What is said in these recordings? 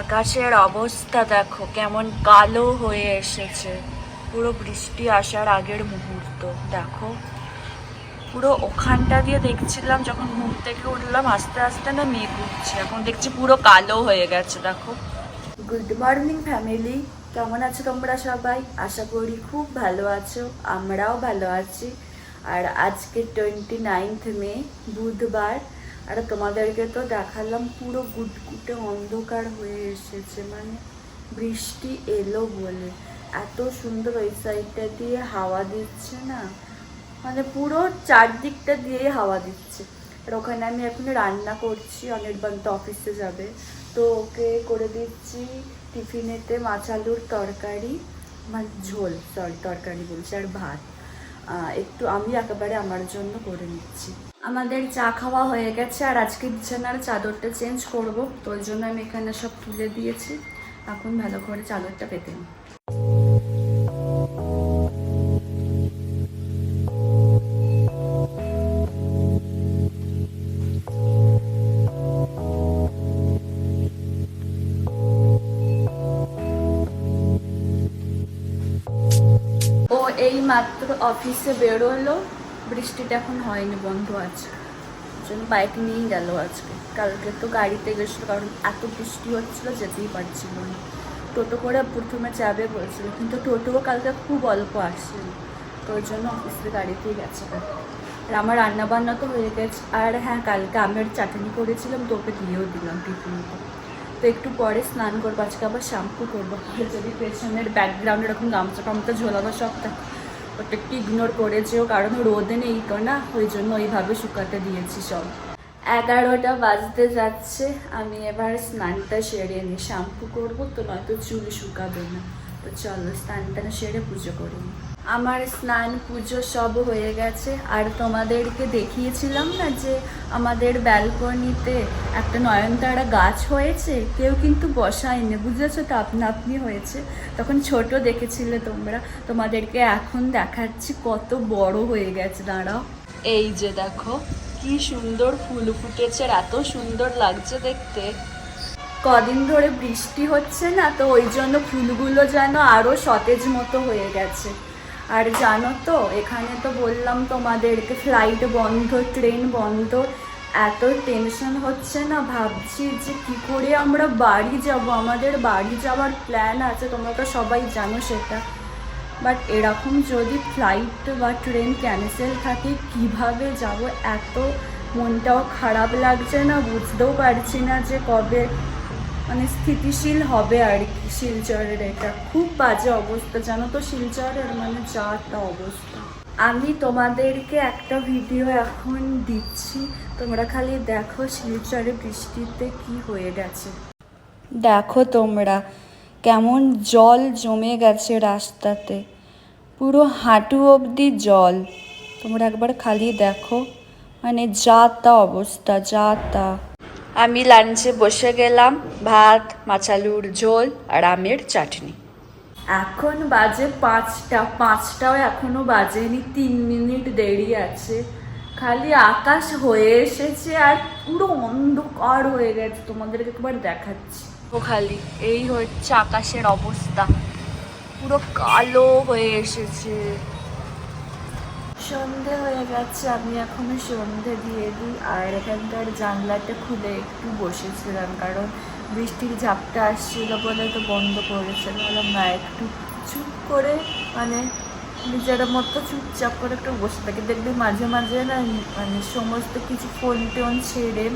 আকাশের অবস্থা দেখো, কেমন কালো হয়ে এসেছে। পুরো বৃষ্টি আসার আগের মুহূর্ত, দেখো। পুরো ওখানটা দিয়ে দেখছিলাম, যখন ঘুম থেকে উঠলাম, আস্তে আস্তে না মেঘ উঠছে। এখন দেখছি পুরো কালো হয়ে গেছে, দেখো। গুড মর্নিং ফ্যামিলি কেমন আছো তোমরা সবাই? আশা করি খুব ভালো আছো, আমরাও ভালো আছি। আর আজকে টোয়েন্টি নাইনথ মে, বুধবার। আর তোমাদেরকে তো দেখালাম, পুরো গুটগুটে অন্ধকার হয়ে এসেছে মানে বৃষ্টি এলো বলে। এত সুন্দর ওই সাইডটা দিয়ে হাওয়া দিচ্ছে না মানে পুরো চারদিকটা দিয়েই হাওয়া দিচ্ছে। আর ওখানে আমি এখন রান্না করছি, অনির্বাণ তো অফিসে যাবে। তো ওকে করে দিচ্ছি টিফিনেতে মাছ আলুর তরকারি মানে ঝোল সরি তরকারি বলছি, আর ভাত। একটু আমি একেবারে আমার জন্য করে নিচ্ছি। আমাদের চা খাওয়া হয়ে গেছে আর আজকে বিছানার চাদরটা চেঞ্জ করব, তো ওই জন্য আমি এখানে সব তুলে দিয়েছি। এখন ভালো করে চাদরটা পেতে ও এই মাত্র অফিসে বেরোলো। বৃষ্টিটা এখন হয়নি, বন্ধ আছে। জন্য বাইক নিয়েই গেল আজকে। কালকে তো গাড়িতে গেছিল, কারণ এত বৃষ্টি হচ্ছিল, যেতেই পারছিল না। টোটো করে প্রথমে যাবে বলছিল, কিন্তু টোটোও কালকে খুব অল্প আসছিল। তো ওই জন্য অফিসে গাড়িতেই গেছে। আর আমার রান্না বান্না তো হয়ে গেছে। আর হ্যাঁ কালকে আমের চাটনি করেছিলাম, তো ওকে দিয়েও দিলাম টিফিনটা তো একটু পরে স্নান করব, আজকে আবার শ্যাম্পু করব। যদি পেছনের ব্যাকগ্রাউন্ড এরকম গামছা টামছা ঝোলানো সবটা ওটা একটু ইগনোর করেছেও, কারণ রোদে নেই তো না, ওই জন্য ওইভাবে শুকাতে দিয়েছি সব। এগারোটা বাজতে যাচ্ছে, আমি এবার স্নানটা সেরে নিই শ্যাম্পু করব তো, নয়তো চুল শুকাবে না। তো চলো, স্নানটা সেরে পুজো করি আমার স্নান পুজো সব হয়ে গেছে। আর তোমাদেরকে দেখিয়েছিলাম না যে আমাদের ব্যালকনিতে একটা নয়নতারা গাছ হয়েছে? কেউ কিন্তু বসায়নি। বুঝেছ তো আপনা আপনি হয়েছে। তখন ছোট দেখেছিলে তোমরা। তোমাদেরকে এখন দেখাচ্ছি কত বড় হয়ে গেছে। দাঁড়াও। এই যে দেখো কি সুন্দর ফুল ফুটেছে আর এত সুন্দর লাগছে দেখতে। কদিন ধরে বৃষ্টি হচ্ছে না তো ওই জন্য ফুলগুলো যেন আরও সতেজ মতো হয়ে গেছে। আর জানো তো, এখানে তো বললাম তোমাদেরকে ফ্লাইট বন্ধ ট্রেন বন্ধ। এত টেনশন হচ্ছে না, ভাবছি যে কি করে আমরা বাড়ি যাব। আমাদের বাড়ি যাওয়ার প্ল্যান আছে, তোমরা তো সবাই জানো সেটা। বাট এরকম যদি ফ্লাইট বা ট্রেন ক্যান্সেল থাকে, কীভাবে যাব? এত মনটাও খারাপ লাগছে না, বুঝতেও পারছি না যে কবে মানে স্থিতিশীল হবে আর কি শিলচরের এটা। খুব বাজে অবস্থা, জানো তো শিলচরের মানে যা একটা অবস্থা। আমি তোমাদেরকে একটা ভিডিও এখন দিচ্ছি, তোমরা খালি দেখো শিলচরে বৃষ্টিতে কি হয়ে গেছে। দেখো তোমরা, কেমন জল জমে গেছে রাস্তাতে। পুরো হাঁটু অবধি জল। তোমরা একবার খালি দেখো মানে যা তা অবস্থা, যা তা। আমি লাঞ্চে বসে গেলাম ভাত মাছালুর ঝোল আর আমের চাটনি। এখন বাজে পাঁচটা পাঁচটাও এখনও বাজেনি তিন মিনিট দেরি আছে। খালি আকাশ হয়ে এসেছে আর পুরো অন্ধকার হয়ে গেছে তোমাদেরকে একবার দেখাচ্ছি। ও খালি এই হচ্ছে আকাশের অবস্থা। পুরো কালো হয়ে এসেছে। সন্ধে হয়ে গেছে আমি এখনও সন্ধে দিয়ে দিই। আর এখানকার জানলাটা খুলে একটু বসেছিলাম, কারণ বৃষ্টির ঝাপটা আসছিল বলে তো বন্ধ করেছে। বললাম, না, একটু চুপ করে মানে নিজের মতো চুপচাপ করে একটু বসে থাকি। দেখবি মাঝে মাঝে না মানে সমস্ত কিছু ফোন টোন ছেড়ে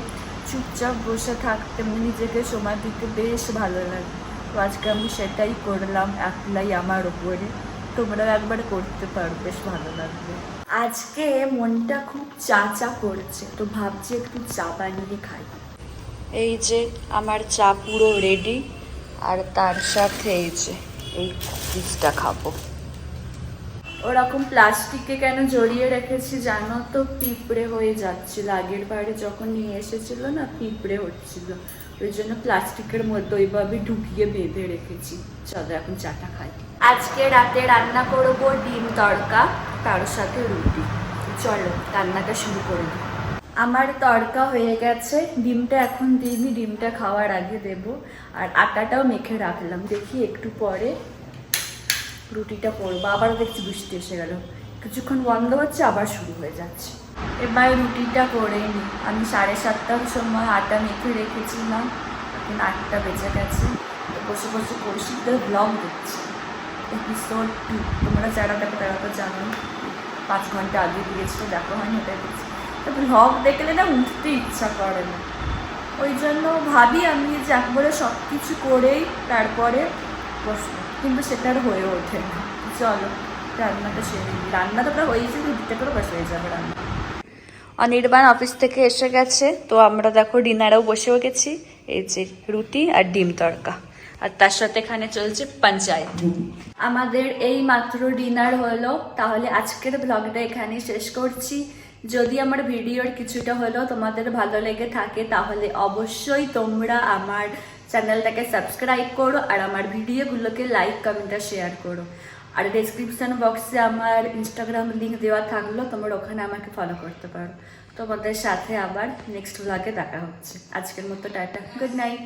চুপচাপ বসে থাকতে নিজেকে সময় দিতে বেশ ভালো লাগে। তো আজকে আমি সেটাই করলাম অ্যাপ্লাই আমার ওপরে তোমরা একবার করতে পারো বেশ ভালো লাগবে। আজকে মনটা খুব চা চা করছে তো ভাবছি একটু চা বানিয়ে খাই। এই যে আমার চা পুরো রেডি আর তার সাথে এই যে এই কুকিজটা খাব। ওরকম প্লাস্টিকে কেন জড়িয়ে রেখেছি জানো তো? পিঁপড়ে হয়ে যাচ্ছিল। আগের বারে যখন নিয়ে এসেছিল না পিঁপড়ে হচ্ছিল। ওই জন্য প্লাস্টিকের মধ্যে ওইভাবে ঢুকিয়ে বেঁধে রেখেছি। চলো, এখন চাটা খাই। আজকে রাতে রান্না করব ডিম তড়কা, তার সাথে রুটি। চলো, রান্নাটা শুরু করে দিই। আমার তড়কা হয়ে গেছে। ডিমটা এখন দিইনি, ডিমটা খাওয়ার আগে দেব। আর আটাটাও মেখে রাখলাম। দেখি একটু পরে রুটিটা করব আবার দেখছি বৃষ্টি এসে গেল। কিছুক্ষণ বন্ধ হচ্ছে, আবার শুরু হয়ে যাচ্ছে। এবার রুটিটা করে নিই আমি সাড়ে সাতটার সময় আটা মেখে রেখেছিলাম, এখন আটটা বেজে গেছে। বসে বসে কৌশিকদের ব্লগ দেখছি। এপিসোড টু তোমরা যারা দেখো, তারা তো জানো পাঁচ ঘণ্টা আগে দিয়েছিল, দেখো হয়নি, ওটাই দেখছি। তো ব্লগ দেখলে না উঠতে ইচ্ছা করে না। ওই জন্য ভাবি আমি যে একবারে সব কিছু করেই তারপরে বসবো। কিন্তু সেটা আর হয়ে ওঠে না। চলো। রান্নাটা সেরে রান্না তো প্রায় হয়েছে রুটিটা করে বসে হয়ে যাবে রান্না। অনির্বাণ অফিস থেকে এসে গেছে তো আমরা দেখো ডিনারেও বসেও গেছি এই যে রুটি আর ডিম তড়কা। আর তার সাথে এখানে চলছে পঞ্চায়েত। আমাদের এই মাত্র ডিনার হলো তাহলে আজকের ব্লগটা এখানে শেষ করছি। যদি আমার ভিডিওর কিছুটা হলেও তোমাদের ভালো লেগে থাকে তাহলে অবশ্যই তোমরা আমার চ্যানেলটাকে সাবস্ক্রাইব করো আর আমার ভিডিওগুলোকে লাইক কমেন্ট আর শেয়ার করো। আর ডেসক্রিপশন বক্সে আমার ইনস্টাগ্রাম লিঙ্ক দেওয়া থাকল, তোমরা ওখানে আমাকে ফলো করতে পারো। তোমাদের সাথে আবার নেক্সট ব্লগে দেখা হচ্ছে। আজকের মতো টাটা। Good night